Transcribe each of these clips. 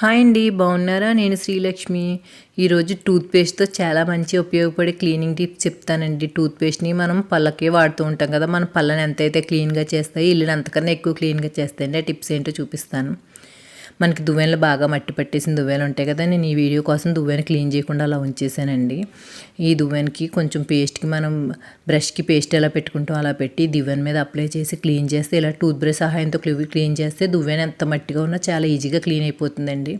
Hi అండి బాగున్నారా? నేను శ్రీలక్ష్మి. ఈరోజు టూత్పేస్ట్తో చాలా మంచి ఉపయోగపడే క్లీనింగ్ టిప్స్ చెప్తానండి. టూత్పేస్ట్ని మనం పళ్ళకి వాడుతూ ఉంటాం కదా మన పళ్ళని ఎంతైతే క్లీన్గా చేస్తాయి ఇల్లుని అంతకన్నా ఎక్కువ క్లీన్గా చేస్తాయండి. ఆ టిప్స్ ఏంటో చూపిస్తాను. మనకి దువ్వెనలు బాగా మట్టి పట్టేసిన దువ్వెనలు ఉంటాయి కదా నేను ఈ వీడియో కోసం దువ్వెన క్లీన్ చేయకుండా అలా ఉంచేసానండి. ఈ దువ్వెనకి కొంచెం పేస్ట్కి మనం బ్రష్కి పేస్ట్ ఎలా పెట్టుకుంటాం అలా పెట్టి దువ్వెన మీద అప్లై చేసి క్లీన్ చేస్తే ఇలా టూత్ బ్రష్ సహాయంతో క్లీన్ చేస్తే దువ్వెన ఎంత మట్టిగా ఉన్నా చాలా ఈజీగా క్లీన్ అయిపోతుందండి.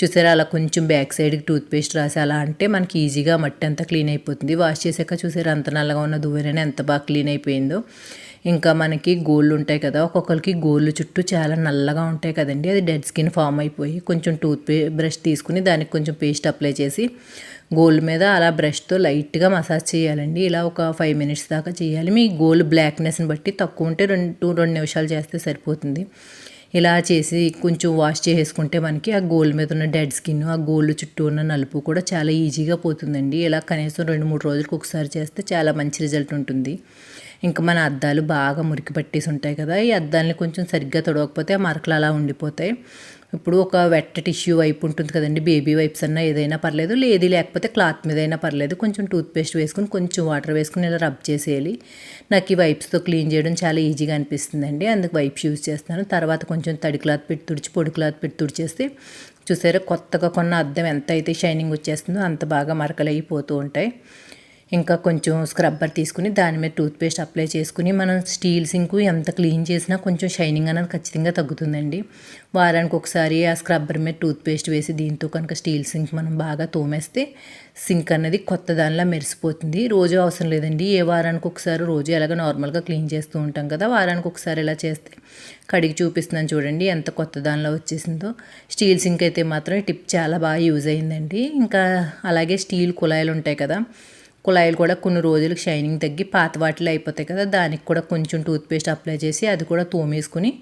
చూసారా అలా కొంచెం బ్యాక్ సైడ్కి టూత్ పేస్ట్ రాసి అలా అంటే మనకి ఈజీగా మట్టి అంతా క్లీన్ అయిపోతుంది. వాష్ చేసాక చూసారా అంత నల్లగా ఉన్న దువ్వెన ఎంత బాగా క్లీన్ అయిపోయిందో. ఇంకా మనకి గోళ్ళు ఉంటాయి కదా ఒక్కొక్కరికి గోళ్ళు చుట్టూ చాలా నల్లగా ఉంటాయి కదండి. అది డెడ్ స్కిన్ ఫామ్ అయిపోయి కొంచెం టూత్ పే బ్రష్ తీసుకుని దానికి కొంచెం పేస్ట్ అప్లై చేసి గోల్డ్ మీద అలా బ్రష్తో లైట్గా మసాజ్ చేయాలండి. ఇలా ఒక ఫైవ్ మినిట్స్ దాకా చేయాలి. మీ గోల్డ్ బ్లాక్నెస్ని బట్టి తక్కువ ఉంటే రెండు టూ రెండు నిమిషాలు చేస్తే సరిపోతుంది. ఇలా చేసి కొంచెం వాష్ చేసుకుంటే మనకి ఆ గోల్డ్ మీద ఉన్న డెడ్ స్కిన్ ఆ గోల్డ్ చుట్టూ ఉన్న నలుపు కూడా చాలా ఈజీగా పోతుందండి. ఇలా కనీసం రెండు మూడు రోజులకు ఒకసారి చేస్తే చాలా మంచి రిజల్ట్ ఉంటుంది. ఇంకా మన అద్దాలు బాగా మురికి పట్టేసి ఉంటాయి కదా ఈ అద్దాలని కొంచెం సరిగ్గా తొడవకపోతే ఆ మరకలు అలా ఉండిపోతాయి. ఇప్పుడు ఒక వెట్ట టిష్యూ వైపు ఉంటుంది కదండి బేబీ వైప్స్ అన్నా ఏదైనా పర్లేదు లేదు లేకపోతే క్లాత్ మీద అయినా పర్లేదు కొంచెం టూత్పేస్ట్ వేసుకుని కొంచెం వాటర్ వేసుకుని ఇలా రబ్ చేసేయాలి. నాకు ఈ వైప్స్తో క్లీన్ చేయడం చాలా ఈజీగా అనిపిస్తుందండి అందుకు వైప్స్ యూజ్ చేస్తాను తర్వాత కొంచెం తడి క్లాత్ పెట్టి తుడిచి పొడి క్లాత్ పెట్టి తుడిచేస్తే చూసారా కొత్తగా కొన్న అద్దం ఎంత అయితే షైనింగ్ వచ్చేస్తుందో అంత బాగా మరకలు అయిపోతూ ఉంటాయి. ఇంకా కొంచెం స్క్రబ్బర్ తీసుకుని దాని మీద టూత్పేస్ట్ అప్లై చేసుకుని మనం స్టీల్ సింక్ ఎంత క్లీన్ చేసినా కొంచెం షైనింగ్ అనేది ఖచ్చితంగా తగ్గుతుందండి. వారానికి ఒకసారి ఆ స్క్రబ్బర్ మీద టూత్పేస్ట్ వేసి దీంతో కనుక స్టీల్ సింక్ మనం బాగా తోమేస్తే సింక్ అనేది కొత్త దానిలా మెరిసిపోతుంది. రోజు అవసరం లేదండి. ఏ వారానికి ఒకసారి రోజు ఎలాగ నార్మల్గా క్లీన్ చేస్తూ ఉంటాం కదా వారానికి ఒకసారి ఇలా చేస్తే కడిగి చూపిస్తున్నాను చూడండి ఎంత కొత్త దానిలో వచ్చేసిందో. స్టీల్ సింక్ అయితే మాత్రం టిప్ చాలా బాగా యూజ్ అయిందండి. ఇంకా అలాగే స్టీల్ కుళాయిలు ఉంటాయి కదా కుళాయిలు కూడా కొన్ని రోజులకు షైనింగ్ తగ్గి పాత వాటిలో అయిపోతాయి కదా దానికి కూడా కొంచెం టూత్పేస్ట్ అప్లై చేసి అది కూడా తోమేసుకుని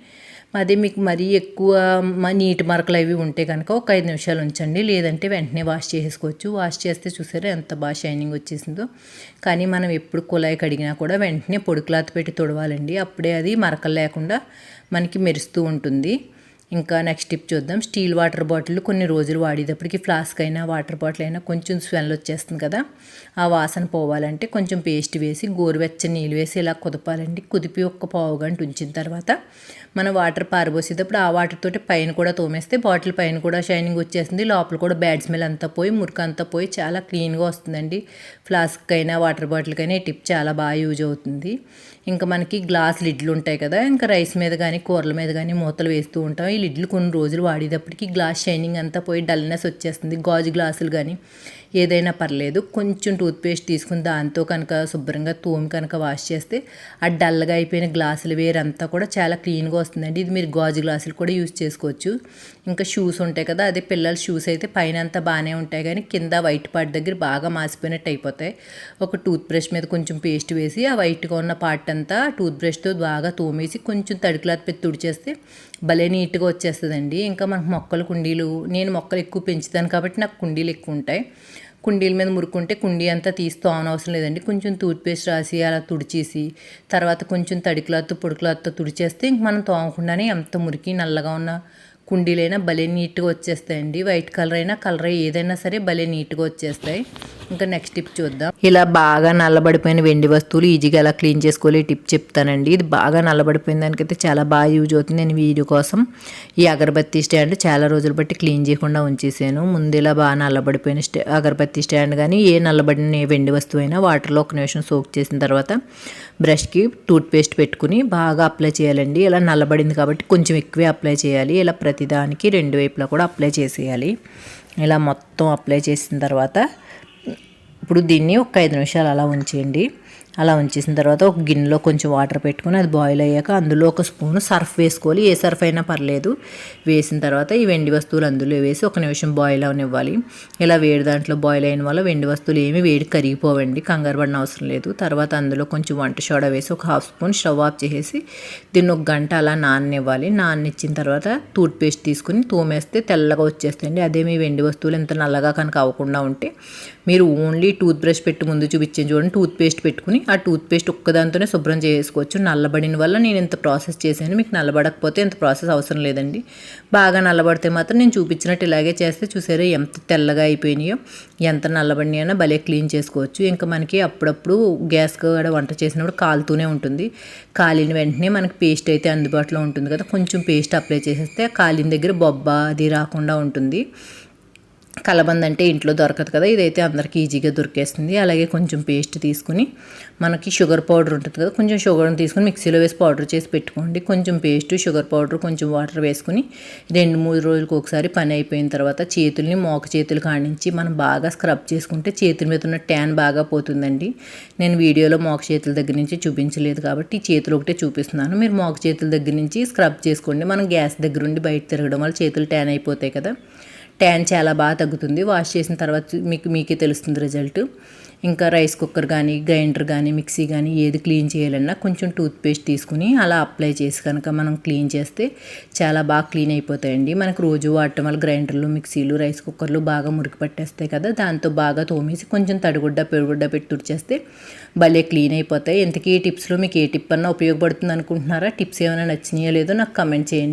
అదే మీకు మరీ ఎక్కువ నీటి మరకలు అవి ఉంటే కనుక ఒక ఐదు నిమిషాలు ఉంచండి. లేదంటే వెంటనే వాష్ చేసుకోవచ్చు వాష్ చేస్తే చూసారా ఎంత బాగా షైనింగ్ వచ్చేసిందో. కానీ మనం ఎప్పుడు కుళాయి కడిగినా కూడా వెంటనే పొడి క్లాత్ పెట్టి తొడవాలండి. అప్పుడే అది మరకలు లేకుండా మనకి మెరుస్తూ ఉంటుంది. ఇంకా నెక్స్ట్ టిప్ చూద్దాం. స్టీల్ వాటర్ బాటిల్ కొన్ని రోజులు వాడేటప్పటికి ఫ్లాస్క్ అయినా వాటర్ బాటిల్ అయినా కొంచెం స్మెల్ వచ్చేస్తుంది కదా. ఆ వాసన పోవాలంటే కొంచెం పేస్ట్ వేసి గోరువెచ్చని నీళ్ళు వేసి ఇలా కుదపాలండి. కుదిపి ఒక్క పావు గంట ఉంచిన తర్వాత మనం వాటర్ పారబోసేటప్పుడు ఆ వాటర్ తోటి పైన కూడా తోమేస్తే బాటిల్ పైన కూడా షైనింగ్ వచ్చేస్తుంది లోపల కూడా బ్యాడ్ స్మెల్ అంతా పోయి మురికి అంతా పోయి చాలా క్లీన్గా వస్తుందండి. ఫ్లాస్క్ అయినా వాటర్ బాటిల్కైనా ఈ టిప్ చాలా బాగా యూజ్ అవుతుంది. ఇంకా మనకి గ్లాస్ లిడ్లు ఉంటాయి కదా ఇంకా రైస్ మీద కానీ కూరల మీద కానీ మూతలు వేస్తూ ఉంటాం. ఈ లిడ్లు కొన్ని రోజులు వాడేటప్పటికి గ్లాస్ షైనింగ్ అంతా పోయి డల్నెస్ వచ్చేస్తుంది. గాజు గ్లాసులు కానీ ఏదైనా పర్లేదు కొంచెం టూత్పేస్ట్ తీసుకుని దాంతో కనుక శుభ్రంగా తోమి కనుక వాష్ చేస్తే ఆ డల్గా అయిపోయిన గ్లాసులు వేరంతా కూడా చాలా క్లీన్గా వస్తుందండి. ఇది మీరు గాజు గ్లాసులు కూడా యూజ్ చేసుకోవచ్చు. ఇంకా షూస్ ఉంటాయి కదా అదే పిల్లల షూస్ అయితే పైన అంతా బాగానే ఉంటాయి. కానీ కింద వైట్ పార్ట్ దగ్గర బాగా మాసిపోయినట్టు అయిపోతాయి. ఒక టూత్ బ్రష్ మీద కొంచెం పేస్ట్ వేసి ఆ వైట్గా ఉన్న పార్ట్ అంతా టూత్ బ్రష్తో బాగా తోమేసి కొంచెం తడి క్లాత్ పెట్టి తుడిచేస్తే భలే నీట్గా వచ్చేస్తుందండి. ఇంకా మనకు మొక్కలు కుండీలు నేను మొక్కలు ఎక్కువ పెంచుతాను కాబట్టి నాకు కుండీలు ఎక్కువ ఉంటాయి. కుండీల మీద మురుకుంటే కుండీ అంతా తీస్తూ అవనవసరం లేదండి. కొంచెం టూత్పేస్ట్ రాసి అలా తుడిచేసి తర్వాత కొంచెం తడి క్లాత్ పొడి క్లాత్తో తుడిచేస్తే ఇంక మనం తోమకుండానే ఎంత మురికి నల్లగా ఉన్న కుండీలైనా భలే నీట్గా వచ్చేస్తాయండి. వైట్ కలర్ అయినా కలర్ ఏదైనా సరే భలే నీట్గా వచ్చేస్తాయి. ఇంకా నెక్స్ట్ టిప్ చూద్దాం. ఇలా బాగా నల్లబడిపోయిన వెండి వస్తువులు ఈజీగా ఎలా క్లీన్ చేసుకోవాలి. టిప్ చెప్తానండి. ఇది బాగా నల్లబడిపోయిన దానికైతే చాలా బాగా యూజ్ అవుతుంది. నేను వీడియో కోసం ఈ అగరబత్తి స్టాండ్ చాలా రోజులు బట్టి క్లీన్ చేయకుండా ఉంచేసాను. ముందు ఇలా బాగా నల్లబడిపోయిన స్టా అగరబత్తి స్టాండ్ కానీ ఏ నల్లబడిన వెండి వస్తువు అయినా వాటర్లో ఒక నిమిషం సోక్ చేసిన తర్వాత బ్రష్కి టూత్పేస్ట్ పెట్టుకుని బాగా అప్లై చేయాలండి. ఇలా నల్లబడింది కాబట్టి కొంచెం ఎక్కువే అప్లై చేయాలి. ఇలా ప్రతిదానికి రెండు వైపులా కూడా అప్లై చేసేయాలి. ఇలా మొత్తం అప్లై చేసిన తర్వాత ఇప్పుడు దీన్ని ఒక ఐదు నిమిషాలు అలా ఉంచేయండి. అలా ఉంచేసిన తర్వాత ఒక గిన్నెలో కొంచెం వాటర్ పెట్టుకొని అది బాయిల్ అయ్యాక అందులో ఒక స్పూన్ సర్ఫ్ వేసుకోవాలి. ఏ సర్ఫ్ అయినా పర్లేదు. వేసిన తర్వాత ఈ వెండి వస్తువులు అందులో వేసి ఒక నిమిషం బాయిల్ అవనివ్వాలి. ఇలా వేడి దాంట్లో బాయిల్ అయిన వల్ల వెండి వస్తువులు ఏమి వేడి కరిగిపోవండి. కంగారు పడిన అవసరం లేదు. తర్వాత అందులో కొంచెం వంట సోడా వేసి ఒక హాఫ్ స్పూన్ స్టవ్ ఆఫ్ చేసేసి దీన్ని ఒక గంట అలా నాననివ్వాలి. నాననిచ్చిన తర్వాత టూత్ పేస్ట్ తీసుకుని తోమేస్తే తెల్లగా వచ్చేస్తాయండి. అదే మీ వెండి వస్తువులు ఎంత నల్లగా కనుక అవ్వకుండా ఉంటే మీరు ఓన్లీ టూత్ బ్రష్ పెట్టి ముందు చూపించాను చూడండి. టూత్ పేస్ట్ పెట్టుకుని ఆ టూత్పేస్ట్ ఒక్కదాంతోనే శుభ్రం చేసుకోవచ్చు. నల్లబడిన వల్ల నేను ఇంత ప్రాసెస్ చేశాను. మీకు నల్లబడకపోతే ఇంత ప్రాసెస్ అవసరం లేదండి. బాగా నల్లబడితే మాత్రం నేను చూపించినట్టు ఇలాగే చేస్తే చూసారా ఎంత తెల్లగా అయిపోయినాయో. ఎంత నల్లబడినాయో భలే క్లీన్ చేసుకోవచ్చు. ఇంకా మనకి అప్పుడప్పుడు గ్యాస్ కూడా వంట చేసినప్పుడు కాలుతూనే ఉంటుంది. కాలిన వెంటనే మనకి పేస్ట్ అయితే అందుబాటులో ఉంటుంది కదా. కొంచెం పేస్ట్ అప్లై చేసేస్తే కాలిన దగ్గర బొబ్బ అది రాకుండా ఉంటుంది. కలబంద అంటే ఇంట్లో దొరకదు కదా ఇదైతే అందరికీ ఈజీగా దొరికేస్తుంది. అలాగే కొంచెం పేస్ట్ తీసుకుని మనకి షుగర్ పౌడర్ ఉంటుంది కదా కొంచెం షుగర్ని తీసుకుని మిక్సీలో వేసి పౌడర్ చేసి పెట్టుకోండి. కొంచెం పేస్ట్ షుగర్ పౌడర్ కొంచెం వాటర్ వేసుకుని రెండు మూడు రోజులకు ఒకసారి పని అయిపోయిన తర్వాత చేతుల్ని మోక చేతులు కాడించి మనం బాగా స్క్రబ్ చేసుకుంటే చేతుల మీద ఉన్న ట్యాన్ బాగా పోతుందండి. నేను వీడియోలో మోక చేతుల దగ్గర నుంచి చూపించలేదు కాబట్టి చేతులు ఒకటే చూపిస్తున్నాను. మీరు మోక చేతుల దగ్గర నుంచి స్క్రబ్ చేసుకోండి. మనం గ్యాస్ దగ్గర ఉండి బయట తిరగడం వల్ల చేతులు ట్యాన్ అయిపోతాయి కదా. ట్యాన్ చాలా బాగా తగ్గుతుంది. వాష్ చేసిన తర్వాత మీకు మీకే తెలుస్తుంది రిజల్ట్ ఇంకా రైస్ కుక్కర్ కానీ గ్రైండర్ కానీ మిక్సీ కానీ ఏది క్లీన్ చేయాలన్నా కొంచెం టూత్పేస్ట్ తీసుకుని అలా అప్లై చేసి కనుక మనం క్లీన్ చేస్తే చాలా బాగా క్లీన్ అయిపోతాయండి. మనకు రోజు వాడటం వల్ల గ్రైండర్లు మిక్సీలు రైస్ కుక్కర్లు బాగా మురికి పట్టేస్తాయి కదా. దాంతో బాగా తోమేసి కొంచెం తడిగుడ్డ పెరుగుడ్డ పెట్టి తుడిచేస్తే భలే క్లీన్ అయిపోతాయి. ఇంతకీ ఈ టిప్స్లో మీకు ఏ టిప్ అన్నా ఉపయోగపడుతుంది అనుకుంటున్నారా? టిప్స్ ఏమైనా నచ్చినాయో లేదో నాకు కమెంట్ చేయండి.